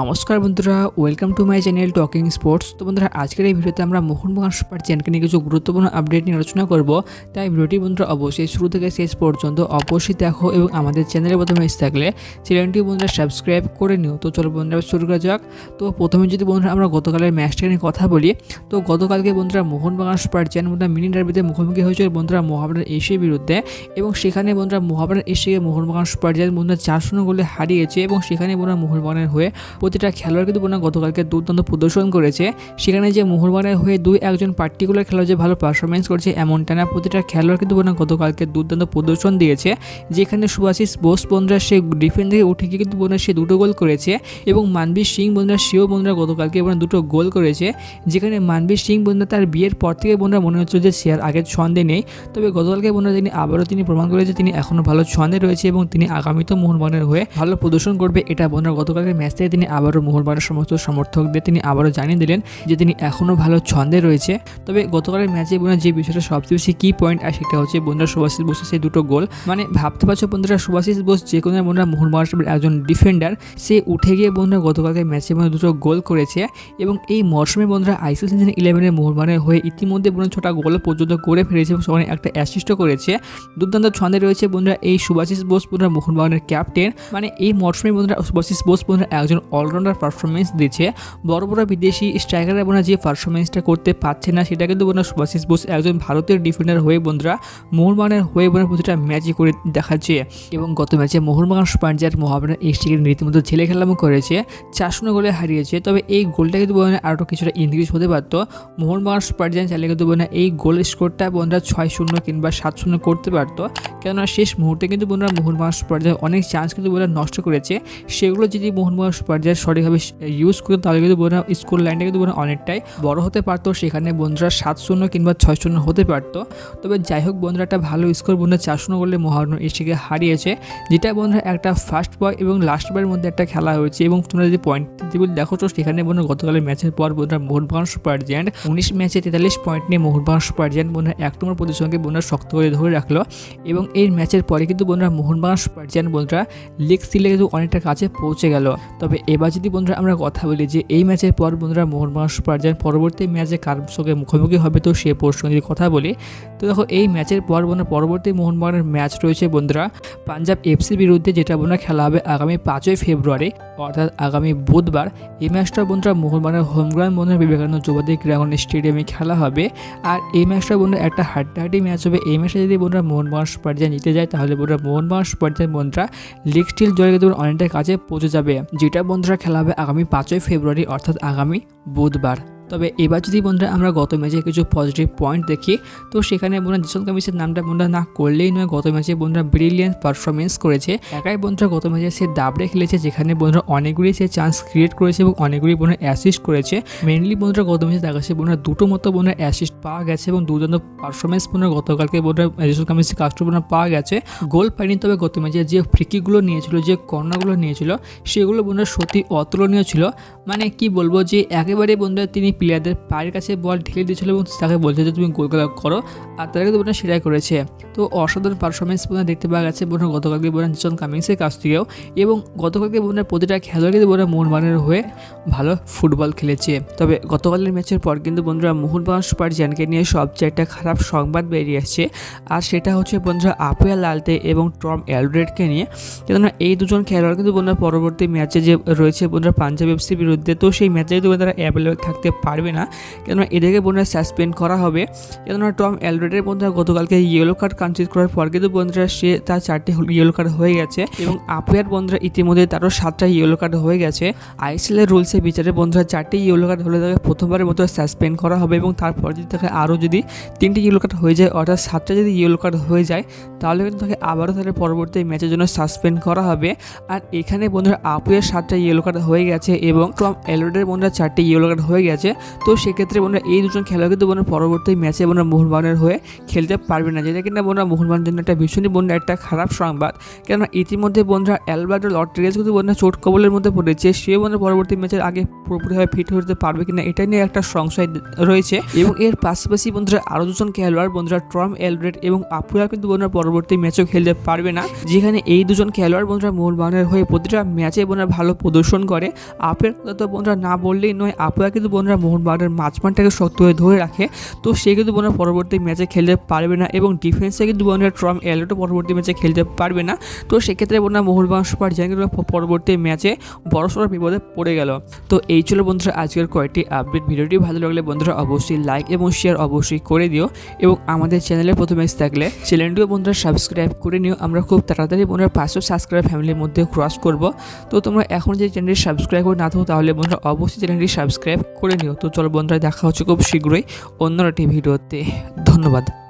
নমস্কার বন্ধুরা welcome to my channel talking sports তো বন্ধুরা, আজকের এই ভিডিওতে আমরা মোহনবাগান সুপার চ্যানেলকে নিয়ে কিছু গুরুত্বপূর্ণ আপডেট নিয়ে আলোচনা করব। তাই ভিডিওটি বন্ধুরা, অবশ্যই শুরু থেকে শেষ পর্যন্ত অবশ্যই দেখো এবং আমাদের চ্যানেলে প্রথমে এসে থাকলে চ্যানেলটি বন্ধুরা সাবস্ক্রাইব করে নিও। তো চলো বন্ধুরা শুরু করা যাক। তো প্রথমে যদি বন্ধুরা আমরা গতকালের ম্যাচটা নিয়ে কথা বলি, তো গতকালকে বন্ধুরা মোহনবাগান সুপার চ্যান বন্ধুরা মিনি ডার্বিতে মুখোমুখি হয়েছিল বন্ধুরা মহাভারত এশিয়ার বিরুদ্ধে এবং সেখানে বন্ধুরা মহাভারত এশিয়াকে মোহনবাগান সুপার চ্যানেল বন্ধুরা চার শূন্য গোলে হারিয়েছে এবং সেখানে বন্ধুরা মোহনবাগানের হয়ে প্রতিটা খেলোয়াড় কিন্তু বোনা গতকালকে দুর্দান্ত প্রদর্শন করেছে। সেখানে যে মোহনবাগানের হয়ে দুই একজন পার্টিকুলার খেলোয়াড় যে ভালো পারফরমেন্স করছে, এমনটা না। প্রতিটা খেলোয়াড় কিন্তু বোনা গতকালকে দুর্দান্ত প্রদর্শন দিয়েছে, যেখানে সুভাষিস বোস বন্ধুরা সে ডিফেন্স থেকে উঠে গিয়ে কিন্তু বোনা সে দুটো গোল করেছে এবং মানবীর সিং বন্ধুরা সেও বন্ধুরা গতকালকে বোনা দুটো গোল করেছে, যেখানে মানবীর সিং বন্ধুরা তার বিয়ের পর থেকে বন্ধুরা মনে হচ্ছে যে সে আর আগের ছন্দে নেই। তবে গতকালকে বন্ধুরা তিনি আবারও তিনি প্রমাণ করেছে তিনি এখনও ভালো ছন্দে রয়েছে এবং তিনি আগামীতেও মোহনবাগানের হয়ে ভালো প্রদর্শন করবে, এটা বন্ধুরা গতকালকে ম্যাচ থেকে তিনি আবারও মোহনবাগানের সমস্ত সমর্থকদের তিনি আবারও জানিয়ে দিলেন যে তিনি এখনও ভালো ছন্দে রয়েছে। তবে গতকালের ম্যাচে বোনা যে বিষয়টা সবচেয়ে বেশি কি পয়েন্ট আর সেটা হচ্ছে বন্ধুরা সুভাষিস বোসের সেই দুটো গোল। মানে ভাবতে পারছ বন্ধুরা সুভাষিস বোস যে কোনো বন্ধুরা মোহনবাগানের একজন ডিফেন্ডার সে উঠে গিয়ে বন্ধুরা গতকালকে ম্যাচে বন্ধুরা দুটো গোল করেছে এবং এই মরশুমে বন্ধুরা আইসিএল সিজন ইলেভেনের মোহনবাগানের হয়ে ইতিমধ্যে বন্ধুরা ছটা গোল পর্যন্ত করে ফেলেছে এবং সেখানে একটা অ্যাসিস্টও করেছে। দুর্দান্ত ছন্দে রয়েছে বন্ধুরা এই সুভাষিস বোস বন্ধুরা মোহনবাগানের ক্যাপ্টেন মানে এই মরশুমে বন্ধুরা সুভাষিস বোস বন্ধুরা একজন অলরাউন্ডার পারফরমেন্স দিচ্ছে। বড় বড় বিদেশি স্ট্রাইকাররা বোনা যে পারফরমেন্সটা করতে পারছে না, সেটা কিন্তু বোনা সুভাষিস বোস একজন ভারতের ডিফেন্ডার হয়ে বন্ধুরা মোহনবাগানের হয়ে বোনা প্রতিটা ম্যাচই করে দেখাচ্ছে। এবং গত ম্যাচে মোহনবাগান সুপারজার মহাবাগান এসটিকে রীতিমতো ছেলে খেলামো করেছে, চার শূন্য গোলে হারিয়েছে। তবে এই গোলটা কিন্তু বোনা আরও কিছুটা ইনক্রিজ হতে পারতো। মোহনবাগান সুপারজান চাইলে কিন্তু বোনা এই গোল স্কোরটা বন্ধুরা ছয় শূন্য কিংবা সাত শূন্য করতে পারতো। কেননা শেষ মুহূর্তে কিন্তু বন্ধুরা মোহনবাগান সুপারজার অনেক চান্স কিন্তু বোনা নষ্ট করেছে। সেগুলো যদি মোহনবাগান সুপারজার সঠিকভাবে ইউজ করতো, তাহলে কিন্তু বোনা স্কুল লাইনটা কিন্তু বোনা অনেকটাই বড় হতে পারতো। সেখানে বন্ধুরা সাত শূন্য কিংবা ছয় শূন্য হতে পারতো। তবে যাই হোক বন্ধুরা, একটা ভালো স্কোর বন্ধুরা চার শূন্য করলে মহারণ এসিকে হারিয়েছে। যেটা বন্ধুরা একটা ফার্স্ট বয় এবং লাস্ট বয়ের মধ্যে একটা খেলা হয়েছে এবং তোমরা যদি পয়েন্ট টেবিল দেখো, তো সেখানে বন্ধুরা গতকালের ম্যাচের পর বন্ধুরা মোহনবাগান সুপার জায়ান্ট উনিশ ম্যাচে তেতাল্লিশ পয়েন্ট নিয়ে মোহনবাগান সুপার জায়ান্ট বন্ধুরা এক নম্বর পজিশনকে বন্ধুরা শক্ত করে ধরে রাখল। এবং এই ম্যাচের পরে কিন্তু বন্ধুরা মোহনবাগান সুপার জায়ান্ট বন্ধুরা লিগ সিলে কিন্তু অনেকটা কাছে পৌঁছে গেল। তবে এবার যদি বন্ধুরা আমরা কথা বলি যে এই ম্যাচের পর বন্ধুরা মোহনবাগান সুপার জায়ান্ট পরবর্তী ম্যাচে কার সঙ্গে মুখোমুখি হবে, তো সে প্রশ্ন যদি কথা বলি, তো দেখো এই ম্যাচের পর বন্ধুরা পরবর্তী মোহনবাগানের ম্যাচ রয়েছে বন্ধুরা পাঞ্জাব এফসির বিরুদ্ধে, যেটা বন্ধুরা খেলা হবে আগামী পাঁচই ফেব্রুয়ারি, অর্থাৎ আগামী বুধবার। এই ম্যাচটা বন্ধুরা মোহনবাগানের হোম গ্রাউন্ড বন্ধুরা বিবেকানন্দ যুবদী ক্রীড়াঙ্গন স্টেডিয়ামে খেলা হবে। আর এই ম্যাচটা বন্ধুরা একটা হাড্ডাহাড্ডি ম্যাচ হবে। এই ম্যাচে যদি বন্ধুরা মোহনবাগান সুপার জায়ান্ট জিতে যায়, তাহলে বন্ধুরা মোহনবাগান সুপার জায়ান্ট বন্ধুরা লিগ স্টিল জয় কিন্তু অনেকটা কাছে পৌঁছে যাবে, যেটা বন্ধুরা খেলা হবে আগামী পাঁচই ফেব্রুয়ারি অর্থাৎ আগামী বুধবার। তবে এবার যদি বন্ধুরা আমরা গত ম্যাচে কিছু পজিটিভ পয়েন্ট দেখি, তো সেখানে বন্ধুরা জিসন কামিসের নামটা বন্ধুরা না করলেই নয়, গত ম্যাচে বন্ধুরা ব্রিলিয়েন্ট পারফরমেন্স করেছে। একাই বন্ধুরা গত ম্যাচে সে দাবড়ে খেলেছে, যেখানে বন্ধুরা অনেকগুলি সে চান্স ক্রিয়েট করেছে এবং অনেকগুলি বন্ধুরা অ্যাসিস্ট করেছে। মেনলি বন্ধুরা গত ম্যাচে দেখা যাচ্ছে বন্ধুরা দুটো মতো বন্ধুরা অ্যাসিস্ট পাওয়া গেছে এবং দুর্দান্ত পারফরমেন্স বন্ধুরা গতকালকে বন্ধুরা জিসন কামিসের কাস্টম বন্ধুরা পাওয়া গেছে। গোল পায়নি তবে গত ম্যাচে যে ফ্রিকিগুলো নিয়েছিল, যে কর্নারগুলো নিয়েছিল, সেগুলো বন্ধুরা সত্যি অতুলনীয় ছিল। মানে কি বলব যে একেবারে বন্ধুরা তিনি প্লেয়ারদের পায়ের কাছে বল ঢেলে দিয়েছিল এবং তাকে বলছে যে তুমি গোল করো আর তারা কিন্তু বোনা সেটাই করেছে। তো অসাধারণ পারফরমেন্স বোনা দেখতে পাওয়া গেছে বোনা গতকালকে বোনা জিসন কামিংসের কাছ থেকেও এবং গতকালকে বোনা প্রতিটা খেলোয়াড় কিন্তু বোনা মোহনবাগানের হয়ে ভালো ফুটবল খেলেছে। তবে গতকালের ম্যাচের পর কিন্তু বন্ধুরা মোহনবাগান সুপার জ্যানকে নিয়ে সবচেয়ে একটা খারাপ সংবাদ বেরিয়ে আসছে। আর সেটা হচ্ছে বন্ধুরা আপুয়া লালতে এবং টম অ্যালড্রেডকে নিয়ে। কেননা এই দুজন খেলোয়াড় কিন্তু বন্ধুরা পরবর্তী ম্যাচে যে রয়েছে বন্ধুরা পাঞ্জাব এফসির বিরুদ্ধে, তো সেই ম্যাচে কিন্তু তারা অ্যাভেলেবেল থাকতে পারবে না। কেননা এদেরকে বন্ধুরা সাসপেন্ড করা হবে। কেননা টম অ্যালড্রেডের বন্ধুরা গতকালকে ইয়েলো কার্ড কনসিড করার পর কিন্তু বন্ধুরা সে তার চারটে ইয়েলো কার্ড হয়ে গেছে এবং আপিয়ার বন্ধুরা ইতিমধ্যে তারও সাতটা ইয়েলো কার্ড হয়ে গেছে। আইসিএলের রুলসের বিচারে বন্ধুরা চারটে ইয়েলো কার্ড হলে তাকে প্রথমবারের মতো সাসপেন্ড করা হবে এবং তারপর যদি তাকে আরও যদি তিনটে ইয়েলো কার্ড হয়ে যায়, অর্থাৎ সাতটা যদি ইয়েলো কার্ড হয়ে যায়, তাহলে কিন্তু তাকে আবারও তাহলে পরবর্তী ম্যাচের জন্য সাসপেন্ড করা হবে। আর এখানে বন্ধুরা আপুয়ের সাতটা ইয়েলো কার্ড হয়ে গেছে এবং টম অ্যালড্রেডের বন্ধুরা চারটে ইয়েলো কার্ড হয়ে গেছে। তো সেক্ষেত্রে বোনরা এই দুজন খেলোয়াড় কিন্তু বন্ধুরা পরবর্তী ম্যাচে বোনরা মোহনবাগানের হয়ে খেলতে পারবে না। যেটা কিনা বোনরা মোহনবাগানের জন্য একটা ভীষণই বন্ধুরা একটা খারাপ সংবাদ। কেননা ইতিমধ্যে বন্ধুরা অ্যালবার্টো লট্রিয়াস কিন্তু বোনরা চোট কবলের মধ্যে পড়েছে। সে বন্ধুরা পরবর্তী ম্যাচের আগে পুরোপুরিভাবে ফিট হতে পারবে কিনা এটা নিয়ে একটা সংশয় রয়েছে। এবং এর পাশাপাশি বন্ধুরা আরও দুজন খেলোয়াড় বন্ধুরা ট্রম এলরেড এবং আপুয়া কিন্তু বন্ধুরা পরবর্তী ম্যাচেও খেলতে পারবে না। যেখানে এই দুজন খেলোয়াড় বন্ধুরা মোহনবাগানের হয়ে প্রতিটা ম্যাচে বোনরা ভালো প্রদর্শন করে। আপের কথা তো বন্ধুরা না বললেই নয়, আপুয়া কিন্তু বন্ধুরা মোহনবাগানের মাঝমানটাকে শক্ত হয়ে ধরে রাখে, তো সে কিন্তু বন্ধুরা পরবর্তী ম্যাচে খেলতে পারবে না এবং ডিফেন্সে কিন্তু বন্ধুরা ট্রম এলরেডও পরবর্তী ম্যাচে খেলতে পারবে না। তো সেক্ষেত্রে বন্ধুরা মোহনবাগান সুপার কিন্তু পরবর্তী ম্যাচে বড়সড় বিপদে পড়ে গেল। তো এই ছিল বন্ধুরা আজকের কয়েকটি আপডেট ভিডিওটি ভালো লাগলে বন্ধুরা অবশ্যই লাইক এবং শেয়ার অবশ্যই করে দিও এবং আমাদের চ্যানেলে প্রথমে থাকলে চ্যানেলটিও বন্ধুরা সাবস্ক্রাইব করে নিও। আমরা খুব তাড়াতাড়ি বন্ধুরা পাঁচশো সাবস্ক্রাইব ফ্যামিলির মধ্যে ক্রস করব। তো তোমরা এখন যে চ্যানেলটি সাবস্ক্রাইব করে না থাকো তাহলে বন্ধুরা অবশ্যই চ্যানেলটি সাবস্ক্রাইব করে নিও। তো চলো বন্ধুরা দেখা হচ্ছে খুব শীঘ্রই অন্য একটি ভিডিওতে। ধন্যবাদ।